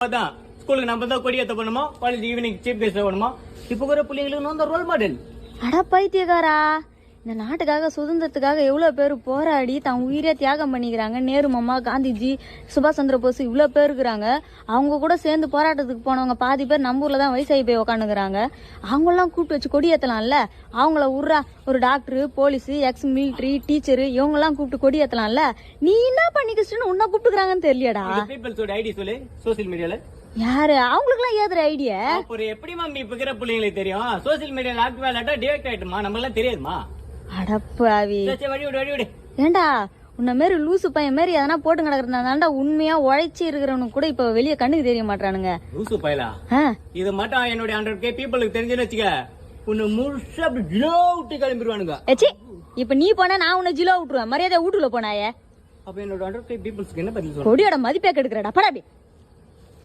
தான் ஸ்கூலுக்கு நம்ம தான் கொடி ஏத்த பண்ணுமா காலேஜ் ஈவினிங் சீஃப் கெஸ்ட் பண்ணுமோ இப்போ கூட பிள்ளைங்களுக்கு வந்து ரோல் மாடல் அட பைத்தியக்காரா. இந்த நாட்டுக்காக சுதந்திரத்துக்காக எவ்வளோ பேர் போராடி தான் உயிரே தியாகம் பண்ணிக்கிறாங்க. நேரு மாமா காந்திஜி சுபாஷ் சந்திர போஸ் இவ்வளோ பேர் இருக்கிறாங்க. அவங்க கூட சேர்ந்து போராட்டத்துக்கு போனவங்க பாதி பேர் நம்ம ஊரில் தான் வயசாகி போய் உக்காந்துக்கிறாங்க. அவங்களாம் கூப்பிட்டு வச்சு கொடி ஏற்றலாம்ல அவங்கள உர்றா ஒரு doctor police ex military teacher இவங்கெல்லாம் கூப்பிட்டு கொடி ஏற்றலாம்ல நீ என்ன பண்ணிக்கிச்சுன்னு உன்னை கூப்பிட்டுக்கிறாங்கன்னு தெரியலடா. ஐடி சொல்லு சோசியல் மீடியால. யாரு? அவங்களுக்குலாம் ஏதுற ஐடியா? அப்புறம் எப்படி மேம் இப்ப இருக்கிற பிள்ளைங்களுக்கு தெரியும்? சோசியல் மீடியால ஆக்டிவா இல்லாட்டா டிவேக்ட் ஆயிட்டுமா? நம்ம எல்லாம் தெரியாதுமா? அடப்பாவி ஏண்டா உன்ன மாரி லூசு பையன் மாரி எதனா போட்டு கிடக்குறதா தாண்டா உண்மையா உழைச்சி இருக்கிறவனுக்கு கூட இப்ப வெளியே கண்ணுக்கு தெரிய மாட்டானுங்க லூசு பயலா? இது மட்டும் என்னுடைய ஹண்ட்ரட் கே பீப்புளுக்கு தெரிஞ்சுன்னு வச்சுக்க உன்னை முழுசா அப்படி ஜிலோ விட்டு கிளம்பிடுவானுங்க ஏச்சி இப்ப நீ போனா நான் உன்னை ஜிலோ விட்டுருவேன். மரியாதை வீட்டுல போனாயே. அப்ப என்னோட ஹண்ட்ரட் கே பீப்புள்ஸ்க்கு என்ன பதில் கொடியோட மதிப்பே கெடுக்கிறடா. படாபி